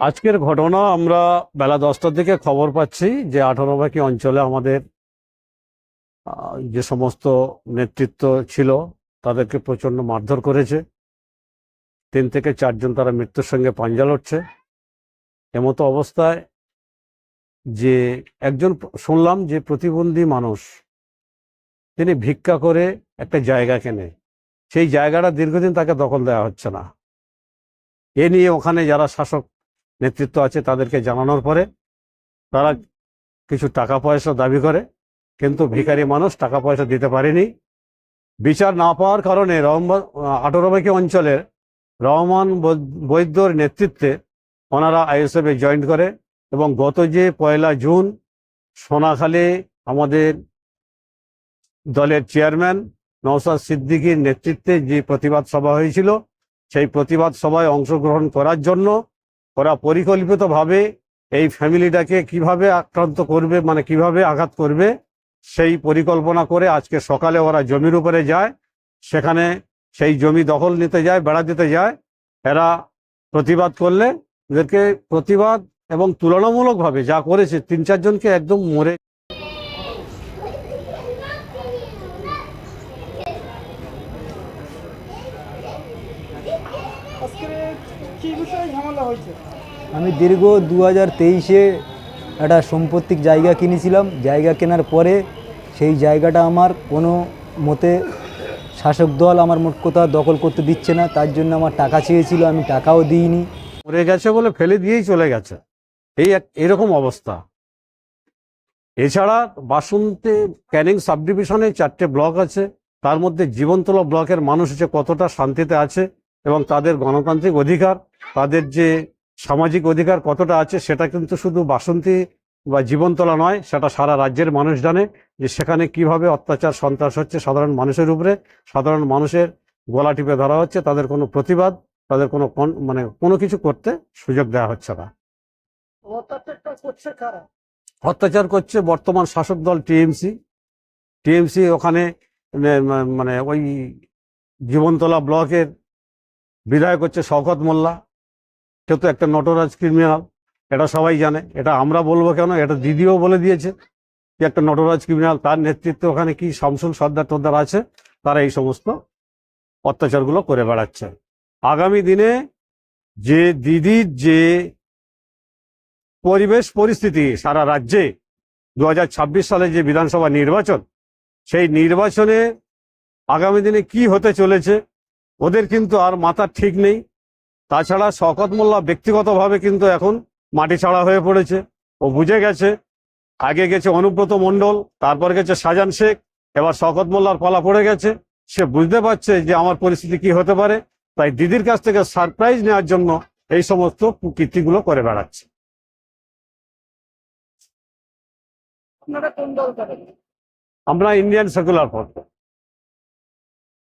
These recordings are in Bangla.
আজকের ঘটনা আমরা বেলা দশটার দিকে খবর পাচ্ছি যে আঠারোবাকি অঞ্চলে আমাদের যে সমস্ত নেতৃত্ব ছিল তাদেরকে প্রচণ্ড মারধর করেছে। তিন থেকে চারজন তারা মৃত্যুর সঙ্গে পাঞ্জা লড়ছে। এমতো অবস্থায় যে একজন শুনলাম যে প্রতিবন্ধী মানুষ, তিনি ভিক্ষা করে একটা জায়গা কেনে। সেই জায়গাটা দীর্ঘদিন তাকে দখল দেওয়া হচ্ছে না। এ নিয়ে ওখানে যারা শাসক নেতৃত্ব আছে তাদেরকে জানানোর পরে তারা কিছু টাকা পয়সা দাবি করে, কিন্তু ভিখারি মানুষ টাকা পয়সা দিতে পারেনি। বিচার না পাওয়ার কারণে রহমান আটোরবাকি অঞ্চলের রহমান বৈদ্যর নেতৃত্বে ওনারা আইএসএফে জয়েন করে এবং গত যে পয়লা জুন সোনাখালী আমাদের দলের চেয়ারম্যান নওসাদ সিদ্দিকীর নেতৃত্বে যে প্রতিবাদ সভা হয়েছিল সেই প্রতিবাদ সভায় অংশগ্রহণ করার জন্য ওরা পরিকল্পিতভাবে এই ফ্যামিলিটাকে কীভাবে আক্রান্ত করবে মানে কীভাবে আঘাত করবে, সেই পরিকল্পনা করে আজকে সকালে ওরা জমির উপরে যায়। সেখানে সেই জমি দখল নিতে যায়, বেড়া দিতে যায়। এরা প্রতিবাদ করলে এদেরকে প্রতিবাদ এবং তুলনামূলকভাবে যা করেছে, তিন চারজনকে একদম মরে আজকের কি বিষয়ে ঝামেলা হয়েছে আমি দীর্ঘ দু হাজার তেইশে একটা সম্পত্তিক জায়গা কিনেছিলাম। জায়গা কেনার পরে সেই জায়গাটা আমার কোনো মতে শাসক দল আমার মোট কথা দখল করতে দিচ্ছে না। তার জন্য আমার টাকা চেয়েছিল আমি টাকাও দিইনি। মরে গেছে বলে ফেলে দিয়েই চলে গেছে। এই এক এরকম অবস্থা। এছাড়া বাসন্তী ক্যানিং সাব ডিভিশনে চারটে ব্লক আছে। তার মধ্যে জীবনতলা ব্লকের মানুষ হচ্ছে কতটা শান্তিতে আছে। এবং তাদের গণতান্ত্রিক অধিকার তাদের যে সামাজিক অধিকার কতটা আছে সেটা কিন্তু শুধু বাসন্তী বা জীবনতলা নয় সেটা সারা রাজ্যের মানুষ জানে যে সেখানে কীভাবে অত্যাচার সন্ত্রাস হচ্ছে সাধারণ মানুষের উপরে। সাধারণ মানুষের গলা টিপে ধরা হচ্ছে তাদের কোনো প্রতিবাদ তাদের কোনো মানে কোনো কিছু করতে সুযোগ দেওয়া হচ্ছে না। করছে অত্যাচার করছে বর্তমান শাসক দল টিএমসি। টিএমসি ওখানে মানে- মানে ওই জীবনতলা ব্লকের বিধায়ক হচ্ছে শওকত মোল্লা। সে তো একটা নটরাজ ক্রিমিনাল এটা সবাই জানে। এটা আমরা বলব কেন? এটা দিদিও বলে দিয়েছে যে একটা নটরাজ ক্রিমিনাল তার নেতৃত্বে ওখানে কি শামসুল সর্দার টর্দার আছে? তারা এই সমস্ত অত্যাচারগুলো করে বেড়াচ্ছে। আগামী দিনে যে দিদির যে পরিবেশ, পরিস্থিতি সারা রাজ্যে দু সালে যে বিধানসভা নির্বাচন, সেই নির্বাচনে আগামী দিনে কি হতে চলেছে? ওদের কিন্তু আর মাথার ঠিক নেই। তাছাড়া শকত মোল্লা ব্যক্তিগতভাবে কিন্তু এখন মাটি ছাড়া হয়ে পড়েছে। ও বুঝে গেছে। আগে গেছে অনুব্রত মণ্ডল তারপর গেছে শাহজান শেখ এবার শকত মোল্লার পালা পড়ে গেছে। সে বুঝতে পারছে যে আমার পরিস্থিতি কি হতে পারে। তাই দিদির কাছ থেকে সারপ্রাইজ নেওয়ার জন্য এই সমস্ত কীর্তিগুলো করে বেড়াচ্ছে। আমরা ইন্ডিয়ান সেকুলার ফ্রন্ট।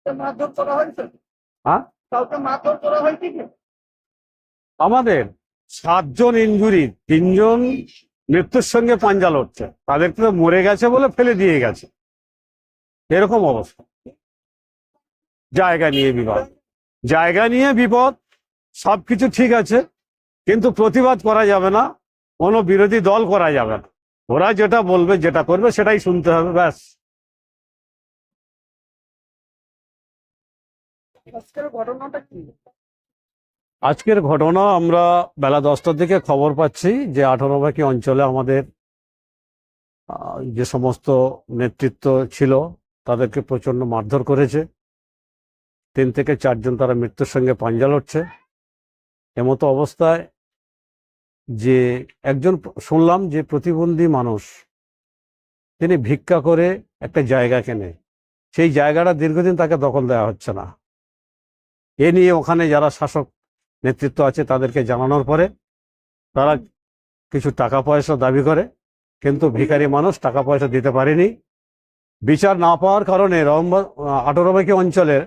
মারধর করা হয়েছে? হ্যাঁ? আমাদের সাতজন ইঞ্জুরি তিনজন মৃত্যুর সঙ্গে পাঞ্জা লড়ছে। তাদের তো মরে গেছে বলে ফেলে দিয়ে গেছে। এরকম অবস্থা। জায়গা নিয়ে বিপদ। জায়গা নিয়ে বিপদ সবকিছু ঠিক আছে কিন্তু প্রতিবাদ করা যাবে না কোনো বিরোধী দল করা যাবে না। ওরা যেটা বলবে যেটা করবে সেটাই শুনতে হবে ব্যাস। আজকের ঘটনা আমরা বেলা দশটার দিকে খবর পাচ্ছি যে আঠারোবাকি অঞ্চলে আমাদের যে সমস্ত নেতৃত্ব ছিল তাদেরকে প্রচণ্ড মারধর করেছে। তিন থেকে চারজন তারা মৃত্যুর সঙ্গে পাঞ্জা লড়ছে। এমতো অবস্থায় যে একজন শুনলাম যে প্রতিবন্ধী মানুষ, তিনি ভিক্ষা করে একটা জায়গা কেনে। সেই জায়গাটা দীর্ঘদিন তাকে দখল দেওয়া হচ্ছে না। এ নিয়ে ওখানে যারা শাসক নেতৃত্ব আছে তাদেরকে জানানোর পরে তারা কিছু টাকা পয়সা দাবি করে, কিন্তু ভিখারি মানুষ টাকা পয়সা দিতে পারেনি। বিচার না পাওয়ার কারণে রহমান আটোরবাকি অঞ্চলের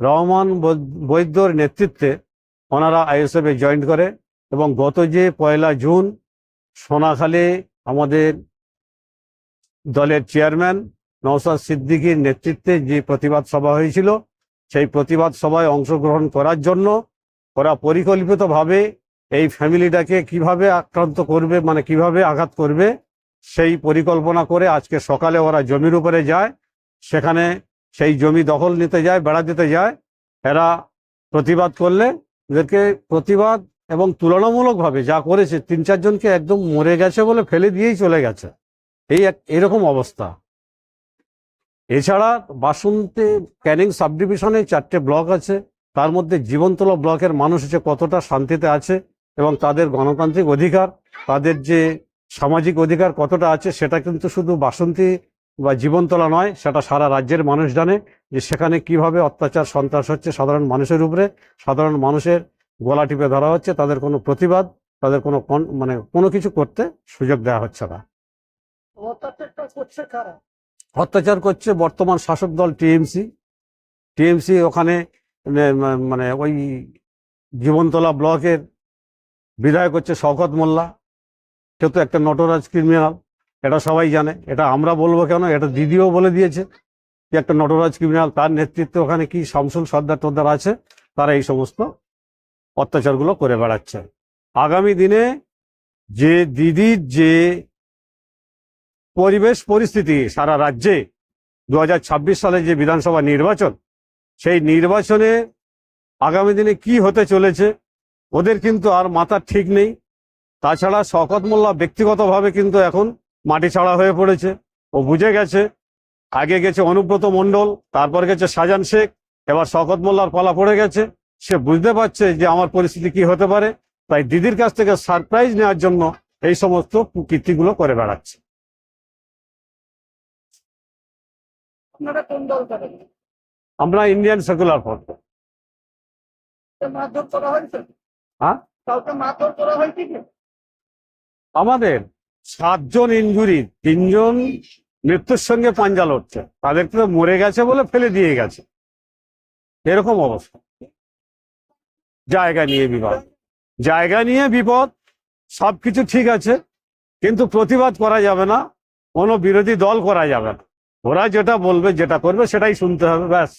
রহমান বৈদ্যর নেতৃত্বে ওনারা আইএসএফে জয়েন করে এবং গত যে পয়লা জুন সোনাখালী আমাদের দলের চেয়ারম্যান নওসাদ সিদ্দিকীর নেতৃত্বে যে প্রতিবাদ সভা হয়েছিল সেই প্রতিবাদ সভায় অংশগ্রহণ করার জন্য ওরা পরিকল্পিতভাবে এই ফ্যামিলিটাকে কীভাবে আক্রান্ত করবে মানে কীভাবে আঘাত করবে, সেই পরিকল্পনা করে আজকে সকালে ওরা জমির উপরে যায়। সেখানে সেই জমি দখল নিতে যায়, বেড়া দিতে যায়। এরা প্রতিবাদ করলে এদেরকে প্রতিবাদ এবং তুলনামূলকভাবে যা করেছে, তিন চারজনকে একদম মরে গেছে বলে ফেলে দিয়েই চলে গেছে। এই এক- এরকম অবস্থা। এছাড়া বাসন্তী ক্যানিং সাব ডিভিশনে চারটে ব্লক আছে। তার মধ্যে জীবনতলা ব্লকের মানুষ হচ্ছে কতটা শান্তিতে আছে এবং তাদের গণতান্ত্রিক অধিকার, তাদের যে সামাজিক অধিকার কতটা আছে সেটা কিন্তু শুধু বাসন্তী বা জীবনতলা নয়, সেটা সারা রাজ্যের মানুষ জানে যে সেখানে কীভাবে অত্যাচার, সন্ত্রাস হচ্ছে সাধারণ মানুষের উপরে। সাধারণ মানুষের গলা টিপে ধরা হচ্ছে, তাদের কোনো প্রতিবাদ, তাদের কোনো মানে কোনো কিছু করতে সুযোগ দেওয়া হচ্ছে না। অত্যাচার করছে বর্তমান শাসক দল টিএমসি। টিএমসি ওখানে, মানে- মানে ওই জীবনতলা ব্লকের বিধায়ক হচ্ছে শওকত মোল্লা। সে তো একটা নটরাজ ক্রিমিনাল এটা সবাই জানে। এটা আমরা বলব কেন? এটা দিদিও বলে দিয়েছে যে একটা নটরাজ ক্রিমিনাল তার নেতৃত্বে ওখানে কি শামসুল সর্দার টর্দার আছে, তারা এই সমস্ত অত্যাচারগুলো করে বেড়াচ্ছে। আগামী দিনে যে দিদির যে পরিবেশ পরিস্থিতি সারা রাজ্যে দু হাজার ছাব্বিশ সালে যে বিধানসভা নির্বাচন, সেই নির্বাচনে আগামী দিনে কি হতে চলেছে, ওদের কিন্তু আর মাথার ঠিক নেই। তাছাড়া শকত মোল্লা ব্যক্তিগতভাবে কিন্তু এখন মাটি ছাড়া হয়ে পড়েছে। ও বুঝে গেছে, আগে গেছে অনুব্রত মণ্ডল, তারপর গেছে শাহজান শেখ, এবার শকত মোল্লার পালা পড়ে গেছে। সে বুঝতে পারছে যে আমার পরিস্থিতি কি হতে পারে, তাই দিদির কাছ থেকে সারপ্রাইজ নেওয়ার জন্য এই সমস্ত কীর্তিগুলো করে বেড়াচ্ছে। আপনারা কোন দল করেন? আমরা ইন্ডিয়ান সেকুলার ফ্রন্ট মারধর করা হয়েছে? হ্যাঁ? কাউকে মারধর করা হয়েছে কি আমাদের সাতজন ইঞ্জুরি তিনজন মৃত্যুর সঙ্গে পাঞ্জা লড়ছে। তাদেরকে তো মরে গেছে বলে ফেলে দিয়ে গেছে। এরকম অবস্থা। জায়গা নিয়ে বিপদ। জায়গা নিয়ে বিপদ সবকিছু ঠিক আছে কিন্তু প্রতিবাদ করা যাবে না কোনো বিরোধী দল করা যাবে না। ওরা যেটা বলবে যেটা করবে সেটাই শুনতে হবে ব্যাস।